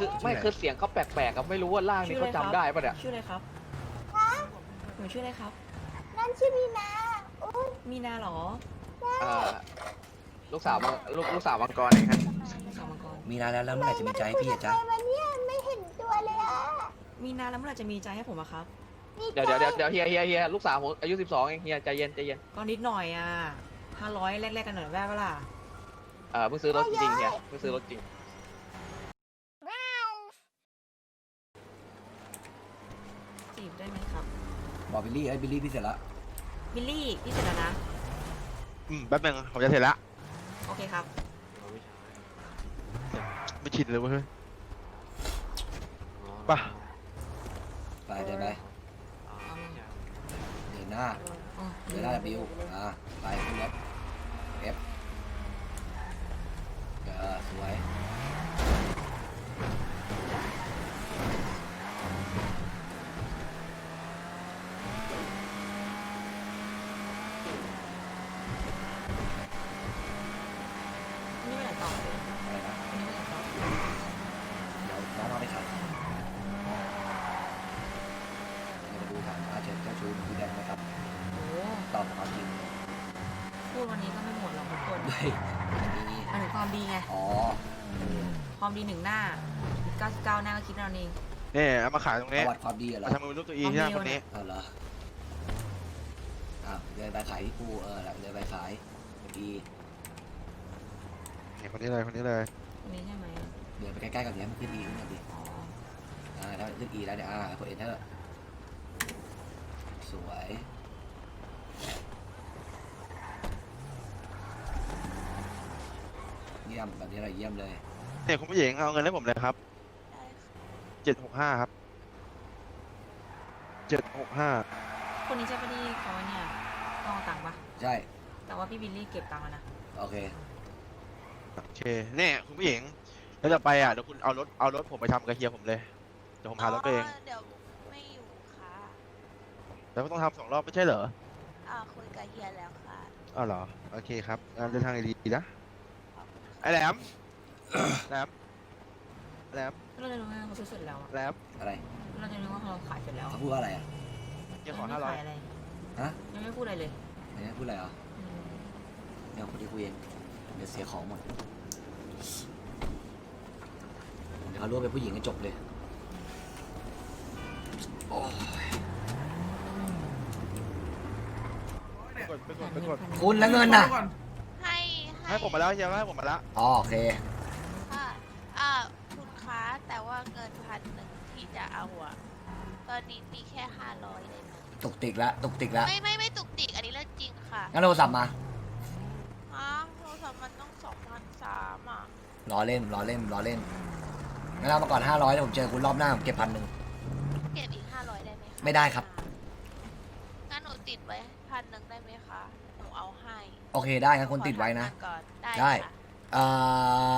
คือไม่คือเสียงเขาแปลกๆก็ไม่รู้ว่าร่างนี้เขาจำได้ปะเนี่ยชื่ออะไรครับหนูชื่ออะไรครับ นั่นชื่อมีนาอุ้ยมีนาเหรอเอ่อลูกสาวมังลูกลูกสาวมังกรเองครับสาวมังกรมีนานแล้วแล้วเมื่อไหร่จะมีใจให้พี่อะจ๊ะทำไมวันเนี้ยไม่เห็นตัวเลยอะมีนาแล้วเมื่อไหร่จะมีใจให้ผมอะครับ มีเดี๋ยวเดี๋ยวเดี๋ยวเดี๋ยวเฮียเฮียเฮียลูกสาวผมอายุ12เองเฮียใจเย็นใจเย็นก็นิดหน่อยอะห้าร้อยแลกๆกันหน่อยได้ปะล่ะเอ่อเพิ่งซื้อรถจริงเฮียเพิ่งซื้อรถจริง จีบได้ไหมครับ บอกบิลลี่ไอ้ยบิลลี่พี่เสร็จละบิลลี่ พี่เสร็จแล้วนะ อืมแป๊บนึงผมจะเสร็จละโอเคครับ ไม่ชินเลยเว้ย ป่ะ ไปเดินไปเดินหน้าอ๋อเดินหน้าบิวอ่าไปขึ้นรถเอฟเออสวย นี่ไม่ไหนต่อเลย อะไรนะ นี่ไม่ไหนต่อ เดี๋ยวน้องมาไปขายเดี๋ยวมาดูกันอาเจนเจ้าชู้คือแดงไหมครับ โอ้ ตอบความจริง พูดวันนี้ก็ไม่หมดหรอกทุกคน เฮ้ยมีอันถึงความดีไง อ๋อเออความดีหนึ่งหน้า99หน้าก็คิดเอาเองนี่เอามาขายตรงปนี้ระวัติความดีเหรอมาทำมือรูปตัวเองที่หน้าคนนี้เอาเหรออะเดินไปขายที่กูเออเดินไปขายดีเห็นคนนี้เลยคนนี้เลยคนนี้ใช่ไหมเดินไปใกล้ๆกับเนี้ยมันขึ้นดีขึ้นมาดิอ๋ออ่าแล้วเลือกอีแล้วเนี่ยอ่ากดเอ็นเตอร์สวยเยี่ยมแบบนี้เราเยี่ยมเลยเนี่ยคุณผู้หญิงเอาเงินให้ผมเลยครับเจ็ดหกห้าครับเจ็ดหกห้าคนนี้ใช่ปะที่เขาเนี่ยต้องเอาตังค์ปะใช่แต่ว่าพี่บิลลี่เก็บตังค์แล้วนะ โอเคโอเคเนี่ยคุณผู้หญิงแล้วจะไปอะเดี๋ยวคุณเอารถเอารถผมไปทำกระเฮียผมเลยเดี๋ยวผมพารถไปเอง เดี๋ยวไม่อยู่ค่ะแล้วก็ต้องทำสองรอบไม่ใช่เหรออ่าคุยกับเฮียแล้วค่ะ อ้าวเหรอ โอเคครับงานเดินทางดีๆนะไอ้แหลมแหลมแหลมเราจะรู้ว่าเขาซื้อเสร็จแล้วอะแหลมอะไรเราจะรู้ว่าเราขายเสร็จแล้วเขาพูดว่าอะไรอะเฮียขอยังห้าไม่ร้อยขายอะไรฮะยังไม่พูดอะไรเลยไหนพูดอะไรเหรออืมเนี่ยคนที่คุยเองเดี๋ยวเสียของหมดเดี๋ยวเขารู้ว่าเป็นผู้หญิงให้จบเลยโอ้ยไปกดไปกดไปกดคุณแล้วเงินน่ะ ให้ให้ผมมาแล้วเฮียให้ผมมาแล้วอ๋อโอเคค่ะอ่าคุณคะแต่ว่าเงินพันหนึ่งที่จะเอาอะตอนนี้มีแค่ห้าร้อยเลยนะตุกติกละตุกติกละไม่ไม่ไม่ตุกติกอันนี้เรื่องจริงค่ะงั้นโทรศัพท์มาอ๋อโทรศัพท์มันต้องสองพันสามอะล้อเล่นล้อเล่นล้อเล่นงั้นเอามาก่อนห้าร้อยเดี๋ยวผมเจอคุณรอบหน้าผมเก็บพันหนึ่ง เก็บอีกห้าร้อยได้ไหมคะไม่ได้ครับ งั้นหนูติดไว้พันหนึ่งได้ไหมคะ หนูเอาให้โอเคได้งั้นคนติดไว้นะ ขอทำงาก่อนได้ได้ ค่ะเอ่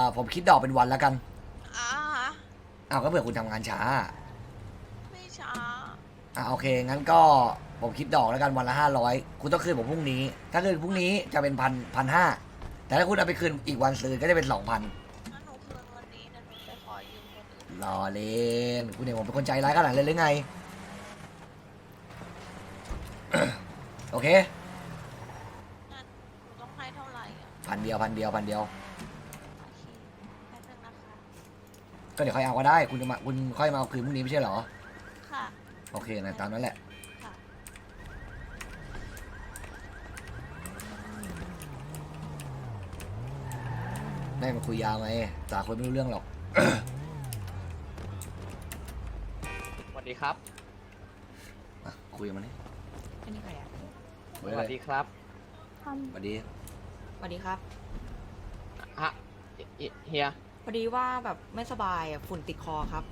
อผมคิดดอกเป็นวันแล้วกันอ่าฮะอ้าวก็เผื่อคุณทำงานช้าไม่ช้าอ่าโอเคงั้นก็ผมคิดดอกแล้วกันวันละห้าร้อยคุณต้องคืนผมพรุ่งนี้ ถ้าคืนพรุ่งนี้จะเป็นพันพันห้าแต่ถ้าคุณเอาไปคืนอีกวันซื้อก็จะเป็นสองพันงั้นหนูคืนวันนี้นะหนูไปขอยืมคนอื่นรอเล่นคุณเนี่ยผมเป็นคนใจร้ายขนาดนั้นเลยหรือไง โอเคงั้นหนูต้องให้เท่าไหร่อะพันเดียวพันเดียวพันเดียว โอเคแป๊บนึงนะคะ ก็เดี๋ยวค่อยเอาก็ได้ คุณจะมาคุณค่อยมาเอาคืนพรุ่งนี้ไม่ใช่เหรอ ค่ะ โอเคนะตามนั้นแหละ ค่ะแม่งมาคุยยาวไงสาคนไม่รู้เรื่องหรอก สวัสดีครับมาคุยกับมันนี่อันนี้ใครอะ คุยสเลวัสยดีครับสวัสดี สวัสดีครับ ฮะเฮียเฮีย พอดีว่าแบบไม่สบายอะฝุ่นติดคอครับ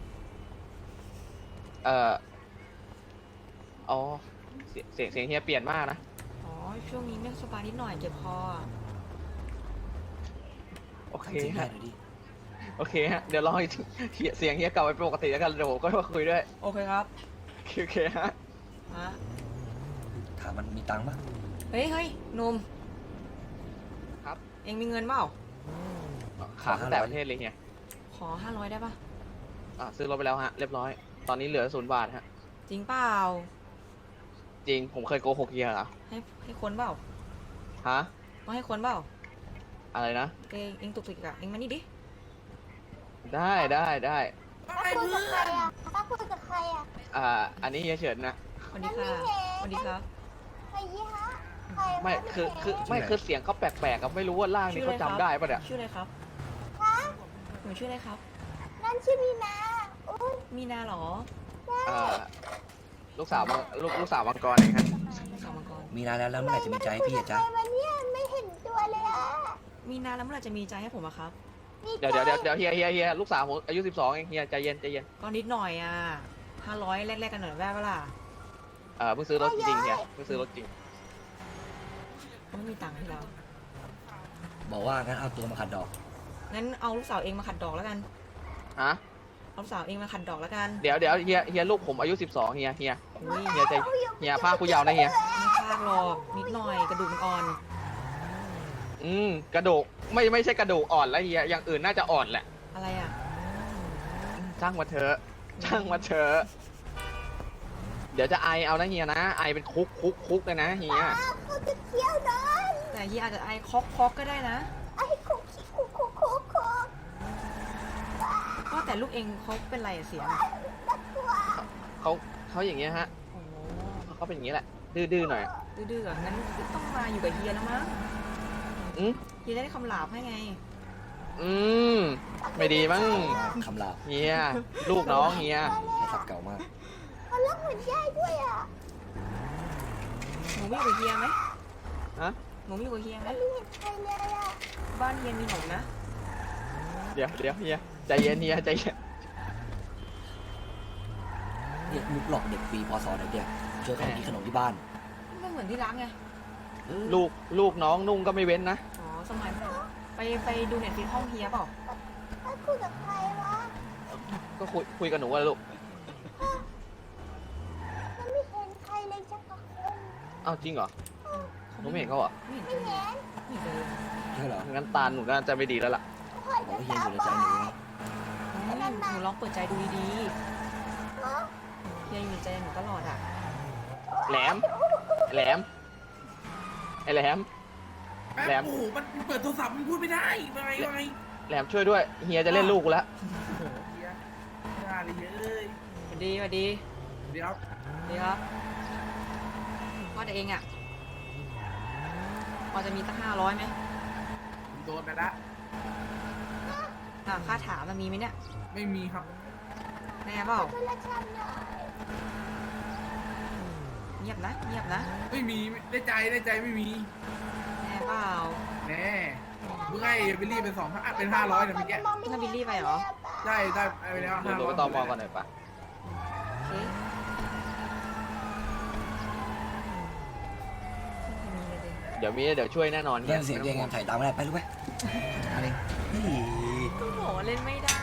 เอ่ออ๋อเสียงเสียงเสียงเฮียเปลี่ยนมากนะ อ๋อ ช่วงนี้ไม่สบายนิดหน่อยเจ็บคออะโอเคทำจริงได้ฮะ หน่อยดิ โอเคฮะ เดี๋ยวรอให้เฮียเสียงเฮียกลับไปปกติแล้วกันเดี๋ยวผมก็มาคุยด้วย โอเคครับ โอเคโอเคฮะ ฮะ ถามมันมีตังค์ปะเฮ้ยเฮ้ยหนุ่มครับ เองมีเงินเปล่า ขาตั้งแต่ประเทศเลยเฮียขอห้าร้อยได้ปะอะซื้อรถไปแล้วฮะ เรียบร้อย ตอนนี้เหลือศูนย์บาทฮะ จริงเปล่า จริง ผมเคยโกหกเฮียเหรอ ให้ให้คนเปล่าฮะ ต้องให้คนเปล่าอะไรนะ เองเองตุกติกอะเองมานี่ดิ ได้ได้ได้ถ้าคุยกับใครอะถ้าคุยกับใครอะอ่า อันนี้เฮียเฉินนะ สวัสดีค่ะ สวัสดีครับ ใครยี่ฮะใครไม่คือคือไม่คือเสียงเขาแปลกๆก็ไม่รู้ว่าร่างนี้เขาจำได้ปะเนี่ยชื่ออะไรครับฮะหนูชื่ออะไรครับ นั่นชื่อมีนาอุ้ยมีนาเหรออ่าลูกสาวมังลูกลูกสาวมังกรเองฮะสาวมังกร มีนานแล้วแล้วเมื่อไหร่จะมีใจให้พี่อะจ๊ะใครวันเนี้ยไม่เห็นตัวเลยอะมีนาแล้วเมื่อไหร่จะมีใจให้ผมอะครับ มีเดี๋ยวเดี๋ยวเดี๋ยวเดี๋ยวเฮียเฮียเฮียลูกสาวผมอายุสิบสองเองเฮียใจเย็นใจเย็นก็นิดหน่อยอะห้าร้อยแลกๆกันหน่อยได้ปะล่ะ เอ่อเพิ่งซื้อรถจริงๆเฮียเพิ่งซื้อรถจริง ไม่มีตังค์ให้เรา บอกว่างั้นเอาตัวมาขัดดอก งั้นเอาลูกสาวเองมาขัดดอกแล้วกัน ฮะ เอาลูกสาวเองมาขัดดอกแล้วกันเดี๋ยวเดี๋ยวเฮียเฮียลูกผมอายุสิบสองเฮียเฮียอุ้ยเฮียใจเฮียผ้ากูยาวนะเฮีย ไม่พลาดหรอกนิดหน่อยกระดูกมันอ่อน อืมกระดูกไม่ไม่ใช่กระดูกอ่อนแล้วเฮียอย่างอื่นน่าจะอ่อนแหละอะไรอะช่างมาเถอะช่างมาเถอะ เดี๋ยวจะไอเอานะเฮียนะ ไอเป็นคุกคุกคุกเลยนะเฮียอ้าวเขาจะเที่ยวนอนแต่ยี่อาจจะไอคอกคอกก็ได้นะ ไอ้คุกขี้คุกคุกคุกคุกก็แต่ลูกเองเขาเป็นไรอะเสียงอะน่ากลัวเขาเขาอย่างเงี้ยฮะโอ้โหเขาเป็นอย่างงี้แหละ ดื้อๆหน่อยดื้อๆอะงั้นต้องมาอยู่กับเฮียแล้วมั้งอืมเฮียจะได้คำหลาบให้ไง อืมไม่ดีมั้งคำลาบเฮียลูกน้องเฮีย ใช้ศัพท์เก่ามาก เขาล็อกหัวใจด้วยอะหนูไม่อยู่กับเฮียไหมฮะหนูไม่อยู่กับเฮียไหมไม่เห็นใครเลยอะบ้านเฮียมีหนูนะเดี๋ยวเดี๋ยวเฮียใจเย็นเฮียใจเย็นเนี่ยมุกหลอกเด็กปีพศไหนเด็กเจอเขากินขนมที่บ้าน ไม่เหมือนที่รักไงลูกลูกน้องนุ่งก็ไม่เว้นนะอ๋อสมัยก่อนไปไปดูเน็ตฟลิกห้องเฮียเปล่าถ้าคุยกับใครวะก็คุยคุยกับหนูอะลูก มันไม่เห็นใครเลยจักรคน อ้าวจริงเหรอหนูไม่เห็นเขาเหรอไม่เห็นไม่เลยเห็นไม่เห็นเลยใช่เหรองั้นตาหนูน่าจะไม่ดีแล้วล่ะคอยบอกจะว่าเฮียตาอยู่ในบใจอหนูนะดอืมหนูลองเปิดใจดูดีฮะๆเฮียอยู่ในใจหนูตลอดอะแหลมแหลมไอแหลมแป๊บแหลมโอ้โหมันเปิดโทรศัพท์มันพูดไม่ได้มาไงมาไงแหลมช่วยด้วยเฮียจะเล่นลูกกูแล้วเฮียไม่ได้เลยเยอะสวัสดีสวัสดีเดี๋ยวสวัสดีครับว่าแต่เองอะพอจะมีตั้งห้าร้อยไหมผมโดนไปละอ่าค่าถามมันมีไหมเนี่ย ไม่มีครับ แน่เปล่าโทรศัพท์หน่อยเงียบนะ เงียบนะ ไม่มีได้ใจได้ใจไม่มีแน่เปล่าแน่มึงให้บิลลี่เป็นสองพันเป็นห้าร้อยเนี่ยเมื่อกี้มองไม่นั่นบิลลี่ไปเหรอ ได้ได้ไปแล้วหนูห้าหนูร้อยไปตอมอก่อนหน่อยปะ โอเคไม่มี เลยดิเดี๋ยวมีเดี๋ยวช่วยแน่นอนเล่นเสียงเองไงถ่ายตามไม่ได้ไปรู้ไหมอะไรนี่ก็บอกว่าเล่นไม่ได้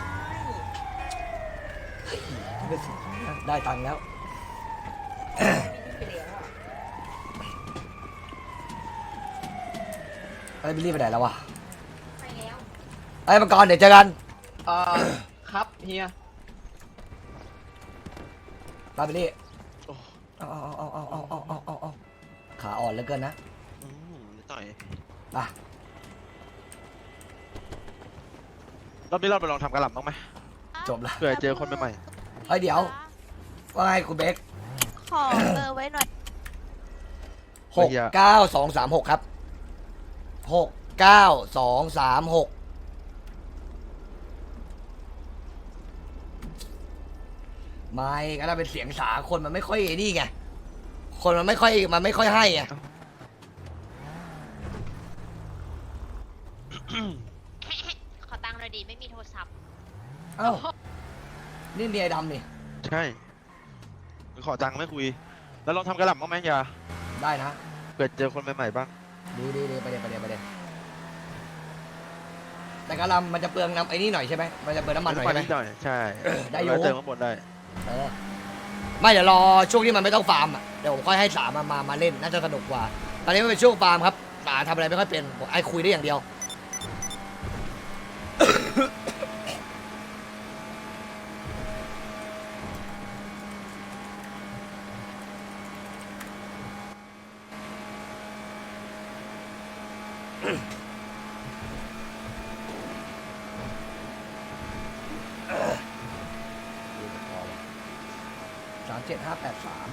ได้ตังค์แล้วไปแล้วอะไอ้บิลลี่ไปไหนแล้ววะไปแล้วไอ้มังกรเดี๋ยวเจอกันเอ่อครับเฮียตามบิลลี่โอ้เอาเอาเอาเอาเอาเอาเอาเอาขาอ่อนเหลือเกินนะ อืมนิดหน่อยไปรอบนี้เราไปลองทำกระหล่ำบ้างไหม จบละ เผื่อเจอคนใหม่ เฮ้ยเดี๋ยว ว่าไงคุณเบคขอเบอร์ไว้หน่อยหกเก้าสองสามหกครับหกเก้าสองสามหกไม่ก็ถ้าเป็นเสียงสาคนมันไม่ค่อยนี่ไง คนมันไม่ค่อยมันไม่ค่อยให้ไง ขอตังค์หน่อยดิไม่มีโทรศัพท์เอ้านี่เมียดำนี่ๆใช่ขอตังค์ไม่คุย แล้วลองทำกระหล่ำบ้างไหมอย่าได้นะ เผื่อเจอคนใหม่ๆบ้าง ดีดีดีไปเดี๋ยวไปเดี๋ยวไปเดี๋ยวแต่กะหลำมันจะเปลืองน้ำไอ้นี่หน่อยใช่ไหมมันจะเปลืองน้ำมันหน่อยใช่ไหมนิดหน่อยใช่ได้อยู่ แล้วเติมข้างบนได้เออไม่เดี๋ยวรอช่วงที่มันไม่ต้องฟาร์มอะเดี๋ยวผมค่อยให้สามมามามาเล่นน่าจะสนุกกว่า ตอนนี้มันเป็นช่วงฟาร์มครับสาทำอะไรไม่ค่อยเป็นผมไอ้คุยได้อย่างเดียว สามเจ็ดห้าแปดสาม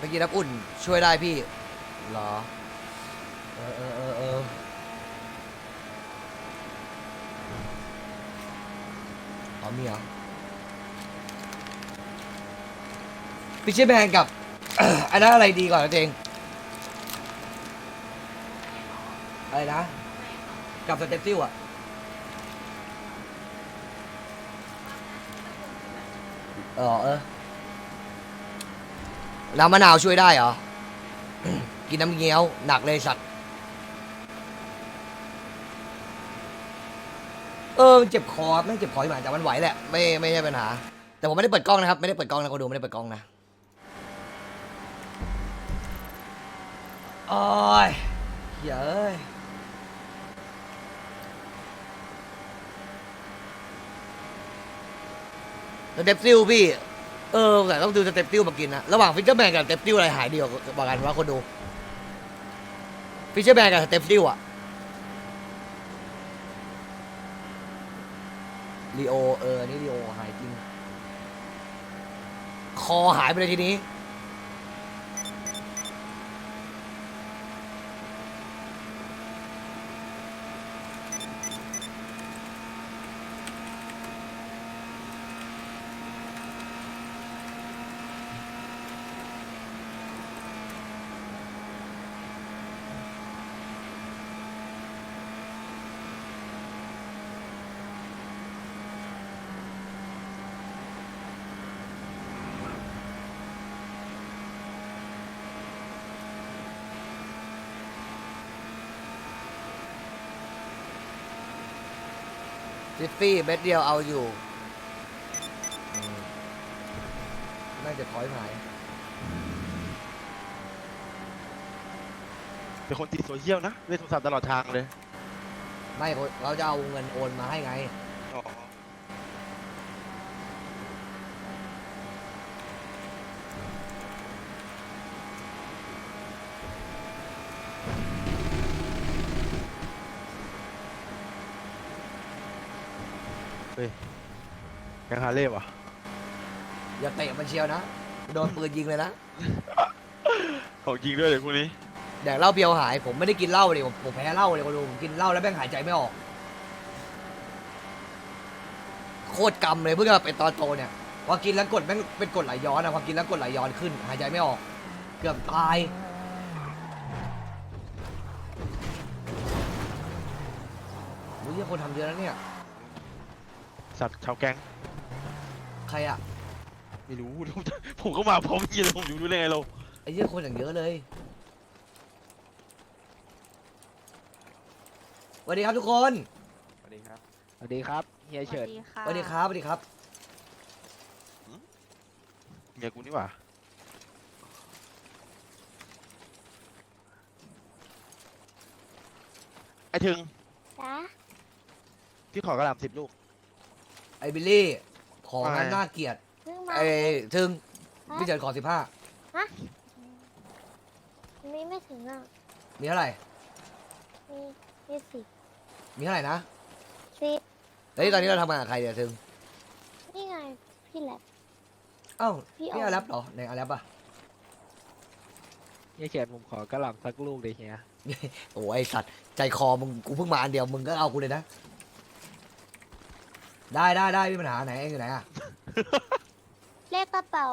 เมื่อกี้น้ำอุ่นช่วยได้พี่เหรอ เออเออเออเออเอามีเหรอฟิชเชอร์แมนกับ อันนั้นอะไรดีก่อนนะเจงอะไรนะ กับสเตปซิลอะเออเออ น้ำมะนาวช่วยได้เหรอ กินน้ำเงี้ยวหนักเลยสัตว์ เออเจ็บคอไม่เจ็บคอที่หมายแต่มันไหวแหละ ไม่ไม่ใช่ปัญหา แต่ผมไม่ได้เปิดกล้องนะครับ ไม่ได้เปิดกล้องนะคนดูไม่ได้เปิดกล้องนะโอ้ยเย้ยเต็ปซิลพี่ เออแต่ต้องดูสเต็ปติ้วมากินนะระหว่างฟิชเชอร์แมนกับสเต็ปติ้วอะไรหายดีกว่าบอกกันว่าคนดูฟิชเชอร์แมนกับสเต็ปติ้วอะลีโอเออนี่ลีโอหายจริง คอหายไปเลยทีนี้ ซิฟฟี่เม็ดเดียวเอาอยู่อืมน่าจะถอยหาย เป็นคนติดโซเชียลนะเล่นโทรศัพท์ตลอดทางเลย ไม่เขาเขาจะเอาเงินโอนมาให้ไง ฮ้ยยังหาเล่วะอย่าเตะมันเชียวนะ โดนปืนยิงเลยนะของจริงด้วยเลยคู่นี้แดกเหล้าเบียวหายผมไม่ได้กินเหล้าเลยผมผมแพ้เหล้าเลยคนดูผมกินเหล้าแล้วแม่งหายใจไม่ออก โคตรกรรมเลยเพิ่งมาเป็นตอนโตเนี่ยพอกินแล้วกดแม่งเป็นกดไหลย้อนอะพอกินแล้วกดไหลย้อนขึ้น หายใจไม่ออก เกือบตายโอ้ยคนทำเยอะแล้วเนี่ย สัตว์ชาวแก๊งใครอะไม่รู้ ผมก็มาพร้อมยีเลยผมอยู่รู้ได้ไงเรา ไอ้เหี้ยคนอย่างเยอะเลยสวัสดีครับทุกคนสวัสดีครับ สวัสดีครับเฮียสเฉิวัดสดีค่ะสวัสดีครับสวัสดีครับเมียกูนี่หว่าไอ้ถึงจ้าพี่ขอกระหล่ำสิบลูก ไอ้บิลลี่ ของนั้นว่าไงน่าเกลียดเพิ่งมาไอ้ถึงพี่เฉินขอสิบห้ามีไม่ถึงอะ มีเท่าไหร่ มีมีสิบมีเท่าไหร่นะสิบเฮ้ยตอนนี้เราทำงานกับใครเนี่ยถึงนี่ไงพี่แหละเอ้าพี่นี่เอาอาแรปเหรอในอาแรปอะเฮียเฉิดผมขอกระหล่ำสักลูกเลยเฮียโอ้ยไอ้สัตว์ใจคอมึงกูเพิ่งมาอันเดียวมึงก็เอากูเลยนะ ได้ได้ได้ไม่มีปัญหาไหนเองอยู่ไหนอะเลขกระเป๋า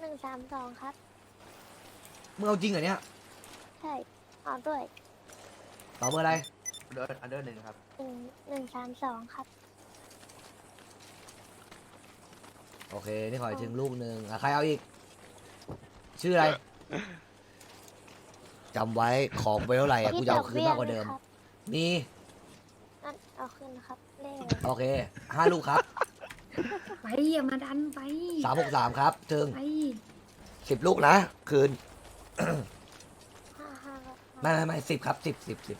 หนึ่งสามสองครับ มึงเอาจริงเหรอเนี่ยใช่เอาด้วยต่อเบอร์อะไรเดินอันเดอร์หนึ่งครับหนึ่งหนึ่งสามสองครับ โอเคนี่ขออีกถึงลูกหนึ่งอะใครเอาอีก ชื่ออะไรจำไว้ของไปเท่าไหร่อะกูจะเอาคืนมากกว่าเดิมครับมี นั่นเอาคืนครับเลข โอเคห้าลูกครับไปอย่ามาดันไปสามหกสามครับถึงไปสิบลูกนะ คืนห้าห้าไม่ไม่ไม่สิบครับสิบสิบสิบ